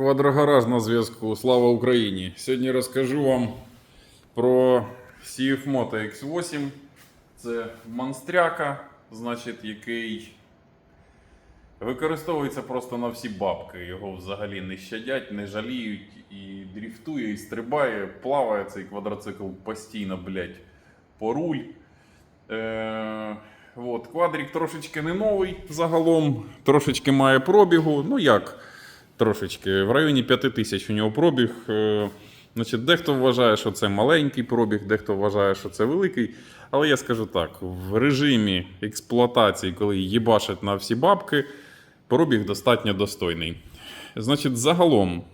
Квадрогараж на зв'язку. Слава Україні! Сьогодні розкажу вам про CF Moto X8. Це монстряка, значить, який використовується просто на всі бабки. Його взагалі не щадять, не жаліють і дріфтує, і стрибає, плаває цей квадроцикл постійно, блядь, по руль. Е, от, квадрик трошечки не новий загалом, трошечки має пробігу. Ну як трошечки, в районі 5 тисяч у нього пробіг. Е, значить, дехто вважає, що це маленький пробіг, дехто вважає, що це великий. Але я скажу так: в режимі експлуатації, коли їбашать на всі бабки, пробіг достатньо достойний. Значить, загалом,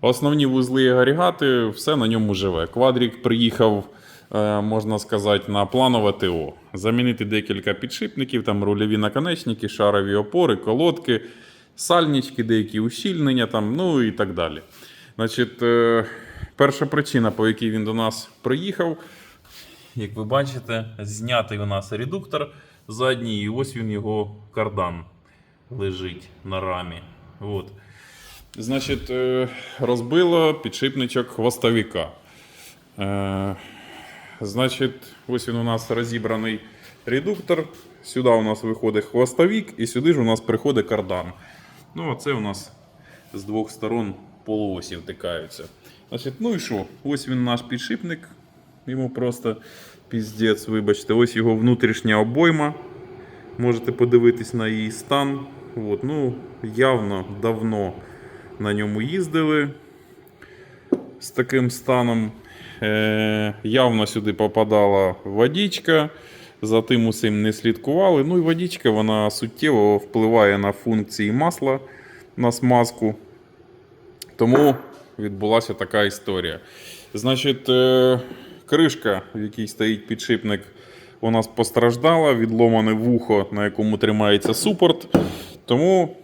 основні вузли і агрегати, все на ньому живе. Квадрік приїхав, е, можна сказати, на планове ТО. Замінити декілька підшипників, там рульові наконечники, шарові опори, колодки, сальнички, деякі ущільнення, там, ну і так далі. Значить, е, перша причина, по якій він до нас приїхав, як ви бачите, знятий у нас редуктор задній, і ось він його кардан лежить на рамі. От. Значить, е, розбило підшипничок хвостовика. Е, Значить, ось він у нас розібраний редуктор. Сюди у нас виходить хвостовик, і сюди ж у нас приходить кардан. Ну, а це у нас з двох сторон полуосі втикаються. Значить, ну і що? Ось він наш підшипник. Йому просто піздець, вибачте, ось його внутрішня обойма. Можете подивитись на її стан. От, ну, явно давно на ньому їздили з таким станом. Е, явно сюди попадала водичка. За тим усім не слідкували. Ну і водичка вона суттєво впливає на функції масла на смазку. Тому відбулася така історія. Значить, е, кришка, в якій стоїть підшипник, у нас постраждала, відломане вухо, на якому тримається супорт. Тому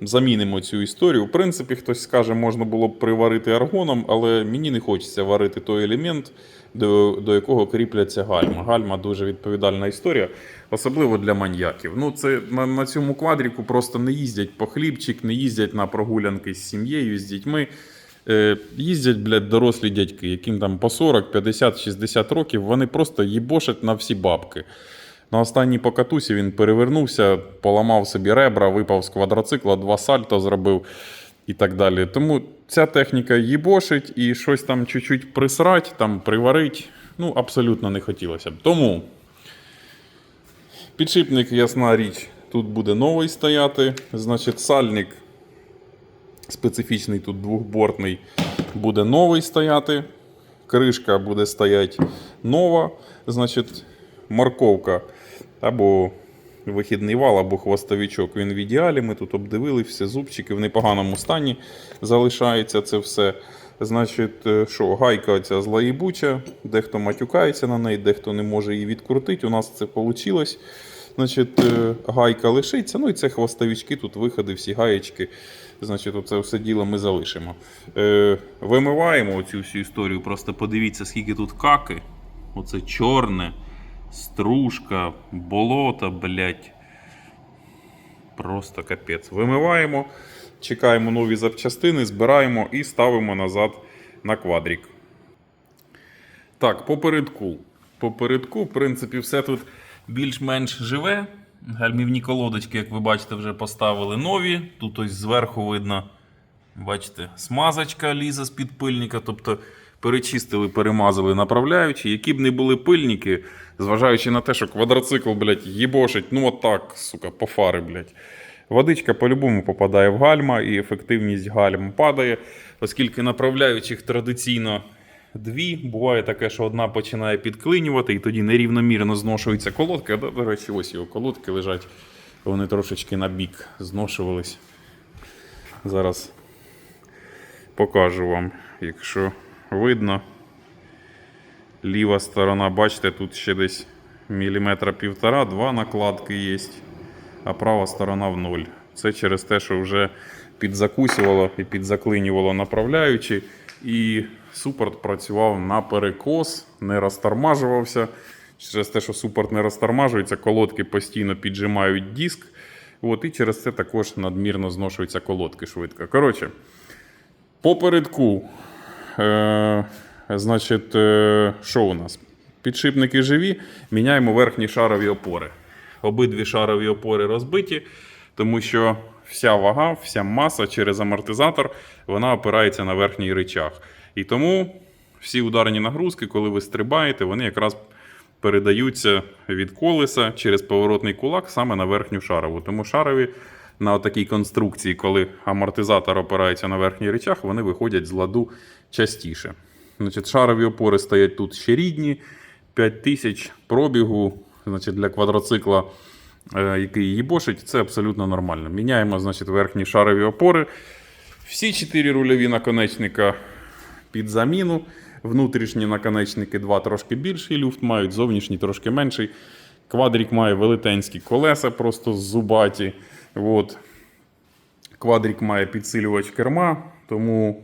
замінимо цю історію. В принципі, хтось скаже, можна було б приварити аргоном, але мені не хочеться варити той елемент, до, до якого кріпляться гальма. Гальма дуже відповідальна історія, особливо для маньяків. Ну, це на, на цьому квадріку просто не їздять по хлібчик, не їздять на прогулянки з сім'єю, з дітьми. Е, їздять, блядь, дорослі дядьки, яким там по 40, 50, 60 років, вони просто їбошать на всі бабки. На останній покатусі він перевернувся, поламав собі ребра, випав з квадроцикла, два сальто зробив і так далі. Тому ця техніка їбошить і щось там чуть-чуть присрать, там приварить. Ну, абсолютно не хотілося б. Тому підшипник, ясна річ, тут буде новий стояти. Значить, сальник специфічний тут двохбортний, буде новий стояти. Кришка буде стояти нова. Значить, морковка або вихідний вал, або хвостовичок. Він в ідеалі. Ми тут обдивили всі зубчики в непоганому стані залишається це все. Значить, е, що, гайка оця злоїбуча, дехто матюкається на неї, дехто не може її відкрутити. У нас це вийшло. Значить, е, гайка лишиться. Ну і це хвостовички, тут виходи, всі гаєчки. Значить, оце все діло ми залишимо. Е, вимиваємо оцю всю історію. Просто подивіться, скільки тут каки. Оце чорне, стружка, болото, блядь. Просто капець. Вимиваємо, чекаємо нові запчастини, збираємо і ставимо назад на квадрік. Так, попередку. Попередку, в принципі, все тут більш-менш живе. Гальмівні колодочки, як ви бачите, вже поставили нові. Тут ось зверху видно, бачите, смазочка лізе з під пильника. Тобто перечистили, перемазали направляючі. Які б не були пильники, зважаючи на те, що квадроцикл, блядь, їбошить, ну отак, сука, по фари, блядь. Водичка по-любому попадає в гальма, і ефективність гальм падає, оскільки направляючих традиційно дві. Буває таке, що одна починає підклинювати, і тоді нерівномірно зношується колодка. До, до речі, ось його колодки лежать. Вони трошечки на бік зношувались. Зараз покажу вам, якщо видно. Ліва сторона, бачите, тут ще десь міліметра півтора-два накладки є, а права сторона в ноль. Це через те, що вже підзакусювало і підзаклинювало направляючи, і супорт працював на перекос, не розтормажувався. Через те, що супорт не розтормажується, колодки постійно піджимають диск. От, і через це також надмірно зношуються колодки швидко. Коротше, Попередку. Е, значить, е, що у нас? Підшипники живі, міняємо верхні шарові опори. Обидві шарові опори розбиті, тому що вся вага, вся маса через амортизатор вона опирається на верхній речах. І тому всі ударні нагрузки, коли ви стрибаєте, вони якраз передаються від колеса через поворотний кулак саме на верхню шарову. Тому шарові на такій конструкції, коли амортизатор опирається на верхній речах, вони виходять з ладу частіше. Значить, шарові опори стоять тут ще рідні, 5000 пробігу значить, для квадроцикла, е, який їбошить, це абсолютно нормально. Міняємо значить, верхні шарові опори. Всі чотири рульові наконечника під заміну. Внутрішні наконечники два трошки більший люфт мають, зовнішній трошки менший. Квадрік має велетенські колеса, просто зубаті. От. Квадрік має підсилювач керма, тому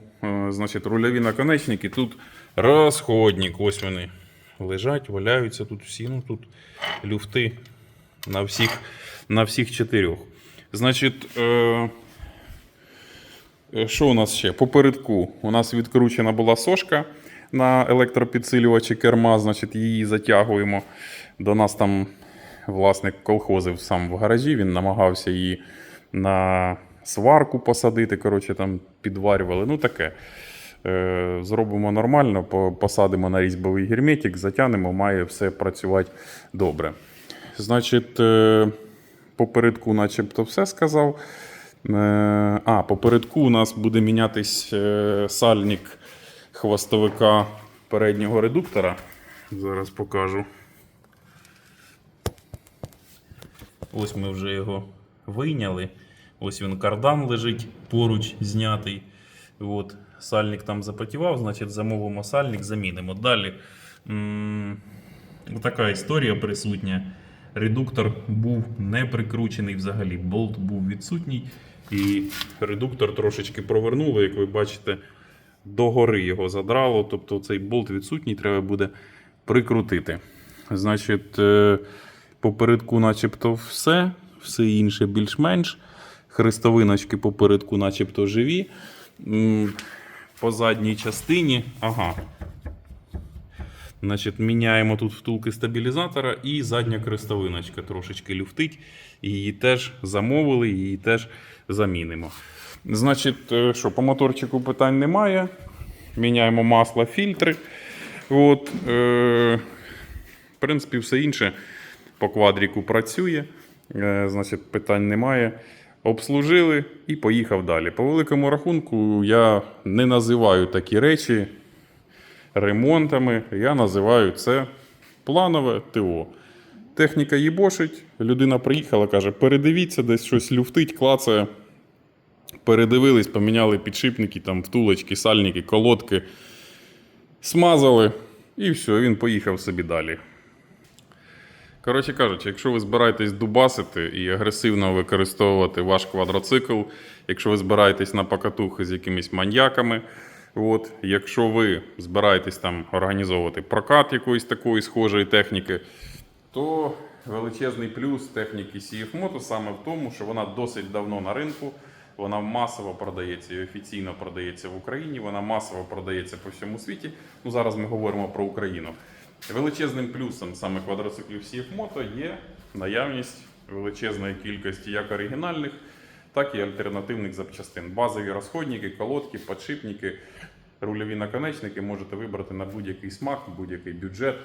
значить, рульові наконечники тут розходник. Ось вони лежать, валяються тут всі. Ну, тут люфти на всіх, на всіх чотирьох. Значить, е, Е, Що у нас ще? Попередку у нас відкручена була сошка на електропідсилювачі керма, значить, її затягуємо. До нас там власник колхозив сам в гаражі, він намагався її на сварку посадити. Коротше, там підварювали. Ну таке. Е, Зробимо нормально, посадимо на різьбовий герметик, затягнемо, має все працювати добре. Значить, е, попередку, начебто, все сказав. Е, А, попередку у нас буде мінятись сальник хвостовика переднього редуктора. Зараз покажу. Ось ми вже його вийняли. Ось він кардан лежить поруч знятий. От, сальник там запотівав, значить замовимо сальник, замінимо. Далі. м, Така історія присутня. Редуктор був не прикручений взагалі. Болт був відсутній. І редуктор трошечки провернуло, як ви бачите, догори його задрало. Тобто цей болт відсутній, треба буде прикрутити. Значить, е, попередку, начебто, все, все інше більш-менш. Хрестовиночки попередку, начебто, живі. По задній частині. Ага. Значить, міняємо тут втулки стабілізатора і задня крестовиночка трошечки люфтить. Її теж замовили, її теж замінимо. Значить, е, що, по моторчику питань немає. Міняємо масло, фільтри. От, е, в принципі, все інше по квадріку працює. Е, значить, питань немає. Обслужили і поїхав далі. По великому рахунку, я не називаю такі речі ремонтами. Я називаю це планове ТО. Техніка їбошить, людина приїхала, каже, передивіться, десь щось люфтить, клацає. Передивились, поміняли підшипники, там, втулочки, сальники, колодки, смазали, і все, він поїхав собі далі. Коротше кажучи, якщо ви збираєтесь дубасити і агресивно використовувати ваш квадроцикл, якщо ви збираєтесь на покатухи з якимись маньяками, от, якщо ви збираєтесь там організовувати прокат якоїсь такої схожої техніки, то величезний плюс техніки CF Moto саме в тому, що вона досить давно на ринку, вона масово продається і офіційно продається в Україні, вона масово продається по всьому світі. Ну, зараз ми говоримо про Україну. Величезним плюсом саме квадроциклів CF Moto є наявність величезної кількості як оригінальних, так і альтернативних запчастин. Базові розходники, колодки, подшипники, рульові наконечники можете вибрати на будь-який смак, будь-який бюджет.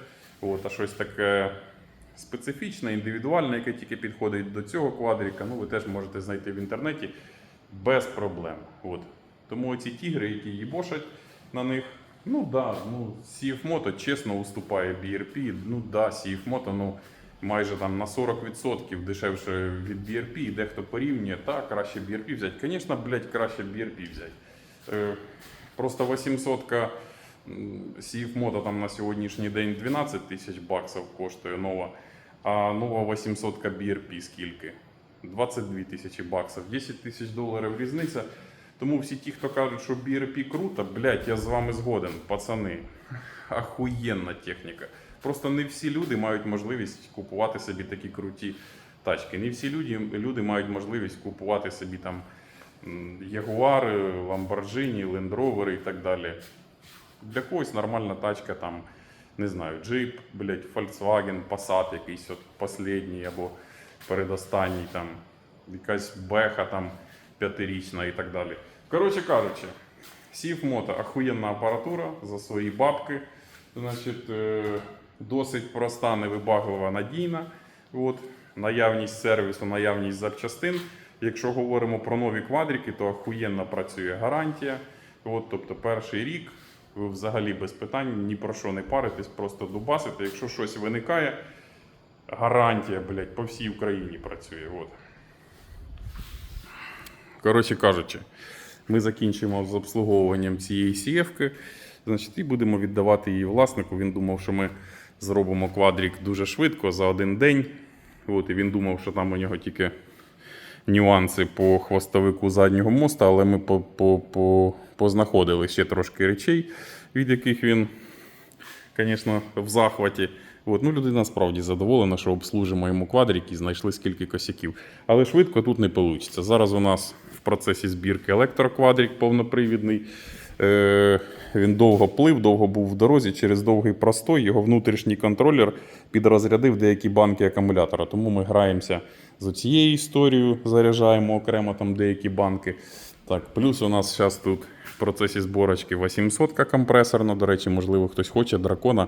От, а щось таке специфічне, індивідуальне, яке тільки підходить до цього квадрика, ну ви теж можете знайти в інтернеті без проблем. От. Тому ці тігри, які їбошать на них, ну да, ну, CF Moto чесно уступає BRP. Ну да, CF Moto, ну майже там на 40% дешевше від BRP, і дехто порівнює, та краще BRP взяти. Звісно, блядь, краще BRP взяти. Е, просто 800 CF Moto там на сьогоднішній день 12 тисяч баксів коштує нова, а нова 800 BRP скільки? 22 тисячі баксів, 10 тисяч доларів різниця. Тому всі ті, хто кажуть, що BRP круто, блядь, я з вами згоден, пацани. Ахуєнна техніка. Просто не всі люди мають можливість купувати собі такі круті тачки. Не всі люди, люди мають можливість купувати собі там Ягуари, Ламборджині, Лендровери і так далі. Для когось нормальна тачка, там, не знаю, джип, блядь, Volkswagen, Passat якийсь от последній або передостанній, там, якась беха там п'ятирічна і так далі. Коротше кажучи, Сів Мото охуєнна апаратура за свої бабки. Значить, е, досить проста, невибаглива, надійна. От. Наявність сервісу, наявність запчастин. Якщо говоримо про нові квадрики, то охуєнно працює гарантія. От, тобто перший рік ви взагалі без питань ні про що не паритесь, просто дубасите. Якщо щось виникає, гарантія, блядь, по всій Україні працює. От. Коротше кажучи, ми закінчимо з обслуговуванням цієї сієвки, значить, і будемо віддавати її власнику. Він думав, що ми зробимо квадрік дуже швидко за один день. От, і він думав, що там у нього тільки нюанси по хвостовику заднього моста, але ми по, по, по, познаходили ще трошки речей, від яких він, звісно, в захваті. От, ну, людина справді задоволена, що обслужимо йому квадрик і знайшли скільки косяків. Але швидко тут не вийде. Зараз у нас в процесі збірки електроквадрик повнопривідний. Е, він довго плив, довго був в дорозі через довгий простой. Його внутрішній контролер підрозрядив деякі банки акумулятора. Тому ми граємося з цією історією, заряджаємо окремо там деякі банки. Так, плюс у нас зараз тут в процесі зборочки 800 компресорно. До речі, можливо, хтось хоче дракона.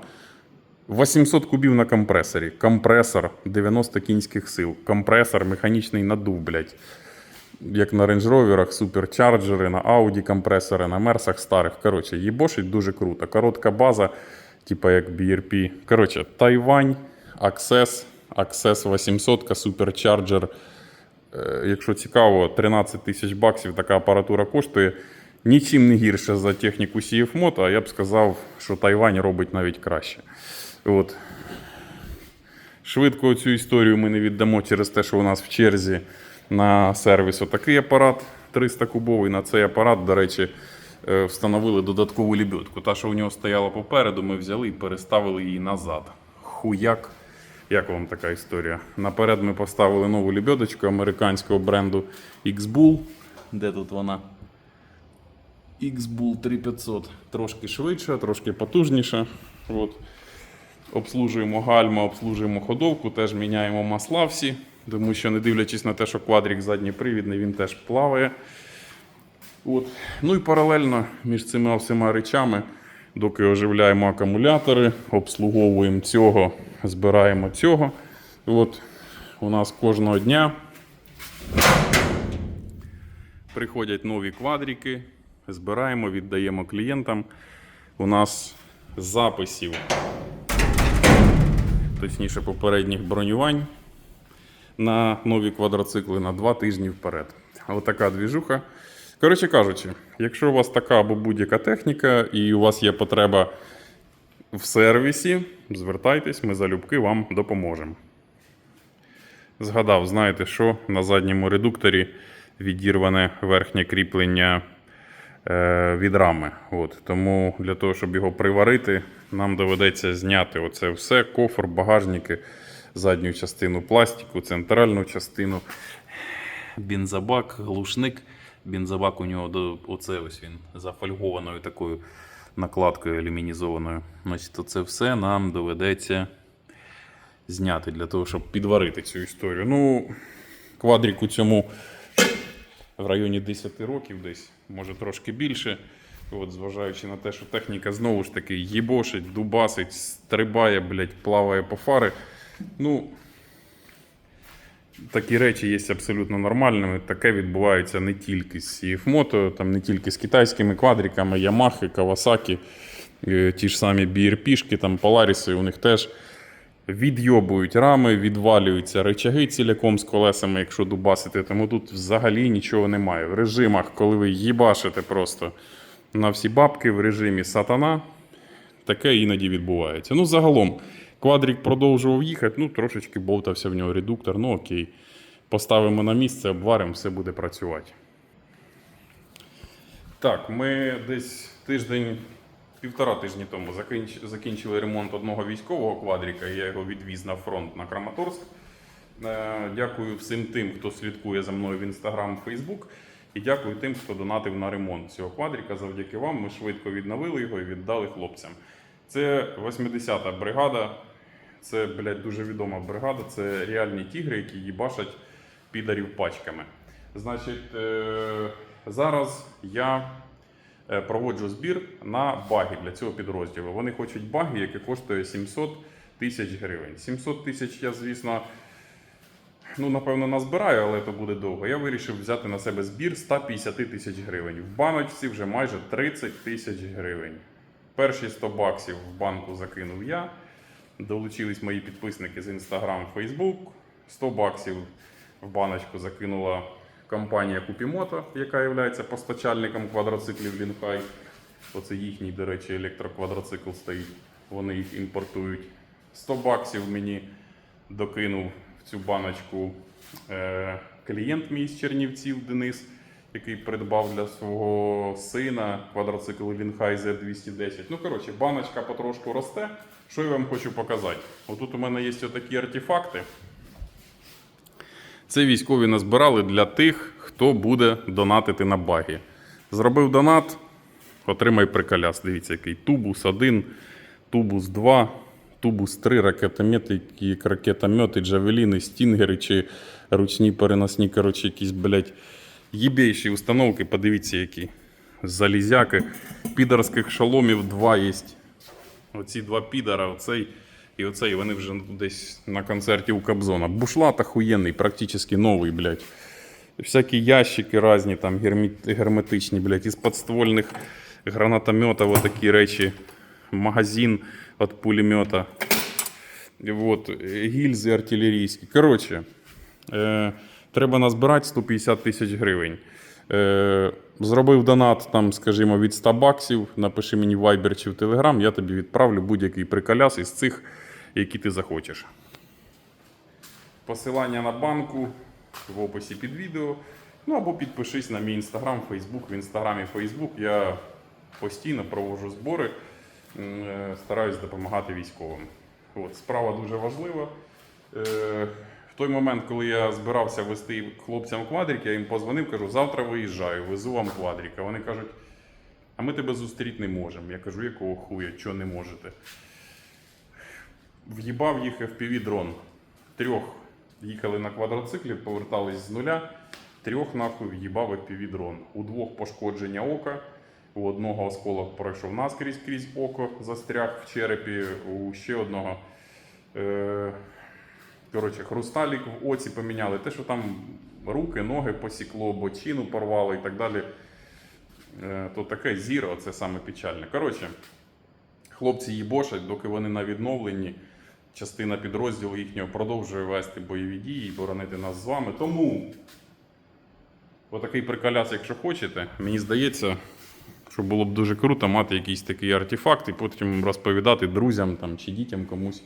800 кубів на компресорі. Компресор 90 кінських сил. Компресор, механічний надув, блядь. Як на Range Rover, суперчарджери, на Audi компресори, на Мерсах старих. Коротше, їбошить дуже круто. Коротка база, типа як BRP. Коротше, Тайвань, Access, Access 800, суперчарджер. Е, Якщо цікаво, 13 тисяч баксів така апаратура коштує. Нічим не гірше за техніку CFMOTO, а я б сказав, що Тайвань робить навіть краще. От. Швидко цю історію ми не віддамо через те, що у нас в черзі на сервіс отакий апарат 300 кубовий. На цей апарат, до речі, е, встановили додаткову лебедку. Та, що у нього стояла попереду, ми взяли і переставили її назад. Хуяк. Як вам така історія? Наперед ми поставили нову лебедочку американського бренду X-Bull. Де тут вона? X-Bull 3500. Трошки швидше, трошки потужніше. От. Обслужуємо гальма, обслужуємо ходовку, теж міняємо масла всі, тому що не дивлячись на те, що квадрик задньопривідний, він теж плаває. От. Ну і паралельно між цими всіма речами, доки оживляємо акумулятори, обслуговуємо цього, збираємо цього. От. У нас кожного дня приходять нові квадрики, збираємо, віддаємо клієнтам. У нас записів точніше попередніх бронювань на нові квадроцикли на два тижні вперед. Ось така двіжуха. Коротше кажучи, якщо у вас така або будь-яка техніка, і у вас є потреба в сервісі, звертайтесь, ми залюбки вам допоможемо. Згадав, знаєте що? На задньому редукторі відірване верхнє кріплення е, від рами. От. Тому для того, щоб його приварити, нам доведеться зняти оце все: кофр, багажники, задню частину пластику, центральну частину, бензобак, глушник. Бензобак у нього оце ось він зафольгованою такою накладкою алюмінізованою. Значить, це все нам доведеться зняти для того, щоб підварити цю історію. Ну, квадрик у цьому в районі 10 років десь, може трошки більше. От, зважаючи на те, що техніка знову ж таки їбошить, дубасить, стрибає, блядь, плаває по фари. Ну, такі речі є абсолютно нормальними. Таке відбувається не тільки з CF Moto, там не тільки з китайськими квадриками, Yamaha, Kawasaki, е, ті ж самі BRP-шки, там Polaris, у них теж відйобують рами, відвалюються речаги ціляком з колесами, якщо дубасити. Тому тут взагалі нічого немає. В режимах, коли ви їбашите просто на всі бабки, в режимі сатана, таке іноді відбувається. Ну, загалом, квадрик продовжував їхати, ну, трошечки бовтався в нього редуктор, ну окей. Поставимо на місце, обваримо, все буде працювати. Так, ми десь тиждень, півтора тижні тому закінч- закінчили ремонт одного військового квадрика, я його відвіз на фронт на Краматорськ. Е, Дякую всім тим, хто слідкує за мною в Instagram, Facebook. І дякую тим, хто донатив на ремонт цього квадрика. Завдяки вам ми швидко відновили його і віддали хлопцям. Це 80-та бригада. Це, блядь, дуже відома бригада. Це реальні тігри, які їбашать підарів пачками. Значить, е- зараз я е, проводжу збір на баги для цього підрозділу. Вони хочуть баги, які коштує 700 тисяч гривень. 700 тисяч я, звісно, ну, напевно, назбираю, але це буде довго. Я вирішив взяти на себе збір 150 тисяч гривень. В баночці вже майже 30 тисяч гривень. Перші 100 баксів в банку закинув я. Долучились мої підписники з Instagram, Facebook. 100 баксів в баночку закинула компанія Купімото, яка є постачальником квадроциклів Лінхай. Оце їхній, до речі, електроквадроцикл стоїть. Вони їх імпортують. 100 баксів мені докинув в цю баночку е, клієнт мій з Чернівців Денис, який придбав для свого сина квадроцикл Лінхай Z210. Ну, коротше, баночка потрошку росте. Що я вам хочу показати? Отут у мене є отакі артефакти. Це військові назбирали для тих, хто буде донатити на баги. Зробив донат, отримай приколяс. Дивіться, який тубус 1, тубус 2, тубус 3, ракетомети, ракетомети, джавеліни, стінгери чи ручні переносні, коротше, якісь, блядь, єбейші установки. Подивіться, які. Залізяки. Підарських шоломів два є. Оці два підара, оцей і оцей, вони вже десь на концерті у Кобзона. Бушлат охуєнний, практично новий, блядь. Всякі ящики різні, там герметичні, блядь, із подствольних гранатометів, такі речі. Магазин від пулемета. Вот, е, гільзи артилерійські. Коротше, е, треба назбирати 150 тисяч гривень. Е, зробив донат, там, скажімо, від 100 баксів. Напиши мені в Viber чи в Telegram, я тобі відправлю будь-який приколяс із цих, які ти захочеш. Посилання на банку в описі під відео. Ну або підпишись на мій інстаграм, Фейсбук. В інстаграмі Фейсбук я постійно проводжу збори, е, стараюсь допомагати військовим. От, справа дуже важлива. В той момент, коли я збирався вести хлопцям квадрик, я їм позвонив, кажу, завтра виїжджаю, везу вам квадрика. Вони кажуть, а ми тебе зустріти не можемо. Я кажу, якого хуя, чого не можете? В'їбав їх FPV дрон. Трьох їхали на квадроциклі, повертались з нуля. Трьох нахуй в'їбав FPV дрон. У двох пошкодження ока. У одного осколок пройшов наскрізь крізь око, застряг в черепі, у ще одного. Е- коротше, хрусталік в оці поміняли. Те, що там руки, ноги посікло, бочину порвало і так далі. Е, то таке зіро, це саме печальне. Коротше, хлопці їбошать, доки вони на відновленні. Частина підрозділу їхнього продовжує вести бойові дії і боронити нас з вами. Тому отакий приколяс, якщо хочете, мені здається, що було б дуже круто мати якийсь такий артефакт і потім розповідати друзям там, чи дітям комусь,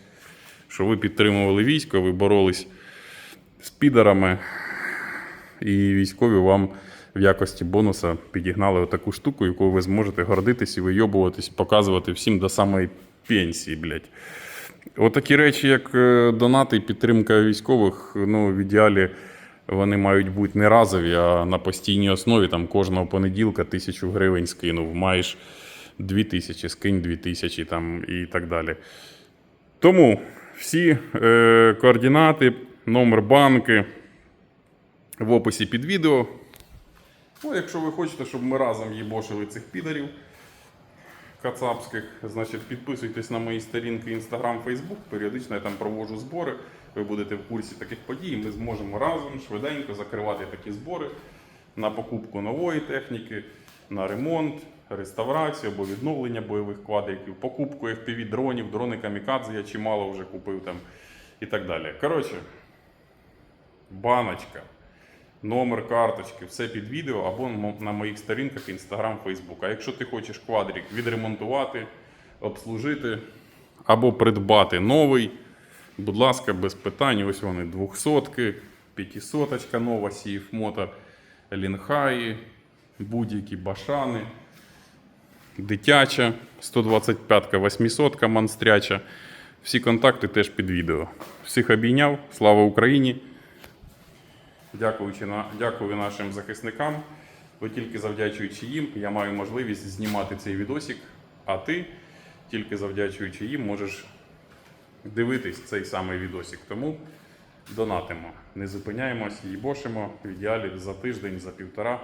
що ви підтримували військо, ви боролись з підарами, і військові вам в якості бонуса підігнали отаку штуку, якою ви зможете гордитись і вийобуватись, показувати всім до самої пенсії, блядь. Отакі речі, як е, донати і підтримка військових, ну, в ідеалі вони мають бути не разові, а на постійній основі. Там кожного понеділка тисячу гривень скинув, маєш дві тисячі, скинь дві тисячі там, і так далі. Тому всі е, координати, номер банки в описі під відео. Ну, якщо ви хочете, щоб ми разом їбошили цих підарів кацапських, значить підписуйтесь на мої сторінки Instagram, Facebook. Періодично я там проводжу збори. Ви будете в курсі таких подій. Ми зможемо разом швиденько закривати такі збори на покупку нової техніки, на ремонт, реставрацію або відновлення бойових квадриків, покупку FPV дронів, дрони камікадзе я чимало вже купив там і так далі. Коротше, баночка номер карточки, все під відео або на моїх сторінках Instagram, Facebook. А якщо ти хочеш квадрик відремонтувати, обслужити або придбати новий, будь ласка, без питань. Ось вони 200, 500 нова, Сіфмото, Лінхаї, будь-які башани, дитяча, 125-ка, 800-ка монстряча. Всі контакти теж під відео. Всіх обійняв. Слава Україні! Дякуючи на, дякую нашим захисникам. Бо тільки завдячуючи їм, я маю можливість знімати цей відосик, а ти, тільки завдячуючи їм, можеш дивитись цей самий відосик. Тому донатимо. Не зупиняємось, їбошимо в ідеалі за тиждень, за півтора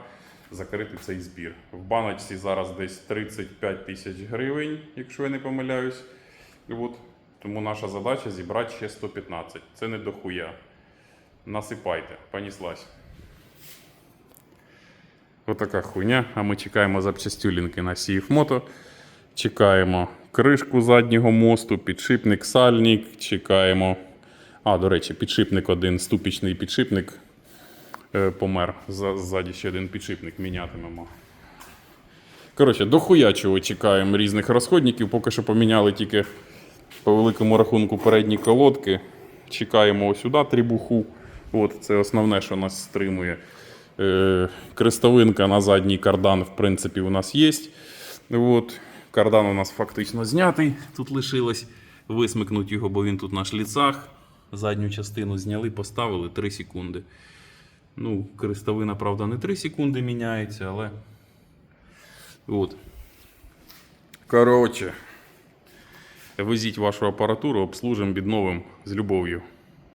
закрити цей збір. В баночці зараз десь 35 тисяч гривень, якщо я не помиляюсь. От, тому наша задача зібрати ще 115. Це не дохуя. Насипайте, поніслась. Отака хуйня. А ми чекаємо запчастюлінки на Сіїфмото. Чекаємо кришку заднього мосту, підшипник, сальник. Чекаємо. А, до речі, підшипник один, ступічний підшипник помер. Ззаді ще один підшипник мінятимемо. Коротше, дохуя чого чекаємо різних розходників. Поки що поміняли тільки по великому рахунку передні колодки. Чекаємо сюди трібуху. От, це основне, що нас стримує. Е, крестовинка на задній кардан, в принципі, у нас є. От, кардан у нас фактично знятий. Тут лишилось висмикнути його, бо він тут на шліцах. Задню частину зняли, поставили 3 секунди. Ну, крестовина, правда, не 3 секунди міняється, але. От. Коротше. Везіть вашу апаратуру, обслужимо, відновимо з любов'ю.